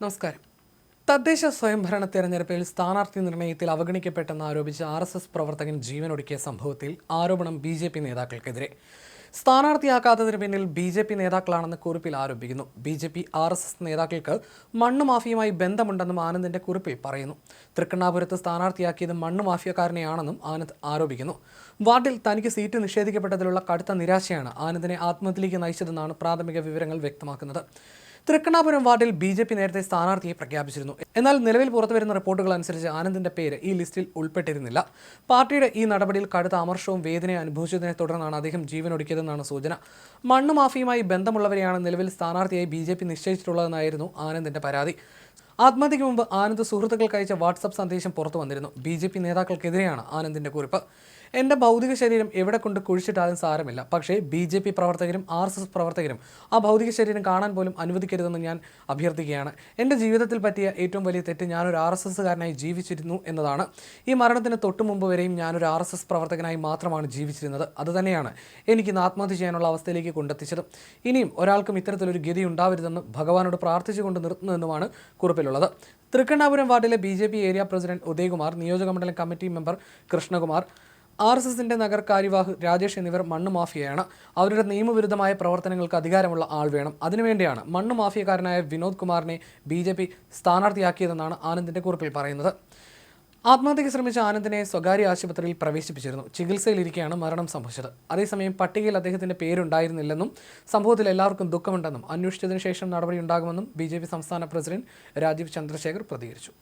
നമസ്കാരം. തദ്ദേശ സ്വയംഭരണ തെരഞ്ഞെടുപ്പിൽ സ്ഥാനാർത്ഥി നിർണയത്തിൽ അവഗണിക്കപ്പെട്ടെന്ന് ആരോപിച്ച് ആർ എസ് എസ് പ്രവർത്തകൻ ജീവനൊടുക്കിയ സംഭവത്തിൽ ആരോപണം ബി ജെ പി നേതാക്കൾക്കെതിരെ. സ്ഥാനാർത്ഥിയാക്കാത്തതിന് പിന്നിൽ ബി ജെ പി നേതാക്കളാണെന്ന് കുറിപ്പിൽ ആരോപിക്കുന്നു. B J P R S S നേതാക്കൾക്ക് മണ്ണ് മാഫിയുമായി ബന്ധമുണ്ടെന്നും ആനന്ദിന്റെ കുറിപ്പിൽ പറയുന്നു. തൃക്കണ്ണാപുരത്ത് സ്ഥാനാർത്ഥിയാക്കിയത് മണ്ണ് മാഫിയക്കാരനെയാണെന്നും ആനന്ദ് ആരോപിക്കുന്നു. വാർഡിൽ തനിക്ക് സീറ്റ് നിഷേധിക്കപ്പെട്ടതിലുള്ള കടുത്ത നിരാശയാണ് ആനന്ദിനെ ആത്മഹത്യയിലേക്ക് നയിച്ചതെന്നാണ് പ്രാഥമിക വിവരങ്ങൾ വ്യക്തമാക്കുന്നത്. തൃക്കണ്ണാപുരം വാർഡിൽ ബി ജെ പി നേരത്തെ സ്ഥാനാർത്ഥിയെ പ്രഖ്യാപിച്ചിരുന്നു. എന്നാൽ നിലവിൽ പുറത്തുവരുന്ന റിപ്പോർട്ടുകൾ അനുസരിച്ച് ആനന്ദിന്റെ പേര് ഈ ലിസ്റ്റിൽ ഉൾപ്പെട്ടിരുന്നില്ല. പാർട്ടിയുടെ ഈ നടപടിയിൽ കടുത്ത അമർഷവും വേദനയും അനുഭവിച്ചതിനെ തുടർന്നാണ് അദ്ദേഹം ജീവനൊടുക്കിയതെന്നാണ് സൂചന. മണ്ണ് മാഫിയുമായി ബന്ധമുള്ളവരെയാണ് നിലവിൽ സ്ഥാനാർത്ഥിയായി ബി ജെ പി നിശ്ചയിച്ചിട്ടുള്ളതെന്നായിരുന്നു ആനന്ദിന്റെ പരാതി. ആത്മഹത്യയ്ക്ക് മുമ്പ് ആനന്ദ് സുഹൃത്തുക്കൾക്ക് അയച്ച വാട്സപ്പ് സന്ദേശം പുറത്തു വന്നിരുന്നു. ബി ജെ പി നേതാക്കൾക്കെതിരെയാണ് ആനന്ദിന്റെ കുറിപ്പ്. എന്റെ ഭൗതിക ശരീരം എവിടെ കൊണ്ട് കുഴിച്ചിട്ടാലും സാരമില്ല. പക്ഷേ ബി ജെ പി പ്രവർത്തകരും ആർ എസ് എസ് പ്രവർത്തകരും ആ ഭൗതിക ശരീരം കാണാൻ പോലും അനുവദിക്കരുതെന്ന് ഞാൻ അഭ്യർത്ഥിക്കുകയാണ്. എന്റെ ജീവിതത്തിൽ പറ്റിയ ഏറ്റവും വലിയ തെറ്റ് ഞാനൊരു ആർ എസ് എസ്സുകാരനായി ജീവിച്ചിരുന്നു എന്നതാണ്. ഈ മരണത്തിന് തൊട്ടു മുമ്പ് വരെയും ഞാനൊരു ആർ എസ് എസ് പ്രവർത്തകനായി മാത്രമാണ് ജീവിച്ചിരുന്നത്. അതുതന്നെയാണ് എനിക്ക് ഇന്ന് ആത്മഹത്യ ചെയ്യാനുള്ള അവസ്ഥയിലേക്ക് കൊണ്ടെത്തിച്ചത്. ഇനിയും ഒരാൾക്കും ഇത്തരത്തിലൊരു ഗതി ഉണ്ടാവരുതെന്ന് ഭഗവാനോട് പ്രാർത്ഥിച്ചുകൊണ്ട് നിർത്തുന്നതെന്നുമാണ് കുറിപ്പിലുള്ളത്. തൃക്കണ്ണാപുരം വാർഡിലെ ബി ഏരിയ പ്രസിഡന്റ് ഉദയകുമാർ നിയോജകമണ്ഡലം committee member Krishnakumar R S എസിന്റെ നഗർ കാര്യവാഹ് രാജേഷ് എന്നിവർ മണ്ണ് മാഫിയയാണ്. അവരുടെ നിയമവിരുദ്ധമായ പ്രവർത്തനങ്ങൾക്ക് അധികാരമുള്ള ആൾ വേണം. അതിനുവേണ്ടിയാണ് മണ്ണ് മാഫിയക്കാരനായ വിനോദ് കുമാറിനെ ബി ജെ പി സ്ഥാനാർത്ഥിയാക്കിയതെന്നാണ് ആനന്ദിന്റെ കുറിപ്പിൽ പറയുന്നത്. ആത്മഹത്യയ്ക്ക് ശ്രമിച്ച ആനന്ദിനെ സ്വകാര്യ ആശുപത്രിയിൽ പ്രവേശിപ്പിച്ചിരുന്നു. ചികിത്സയിലിരിക്കെയാണ് മരണം സംഭവിച്ചത്. അതേസമയം പട്ടികയിൽ അദ്ദേഹത്തിന്റെ പേരുണ്ടായിരുന്നില്ലെന്നും സംഭവത്തിൽ എല്ലാവർക്കും ദുഃഖമുണ്ടെന്നും അന്വേഷിച്ചതിന് ശേഷം നടപടിയുണ്ടാകുമെന്നും ബി സംസ്ഥാന പ്രസിഡന്റ് രാജീവ് ചന്ദ്രശേഖർ പ്രതികരിച്ചു.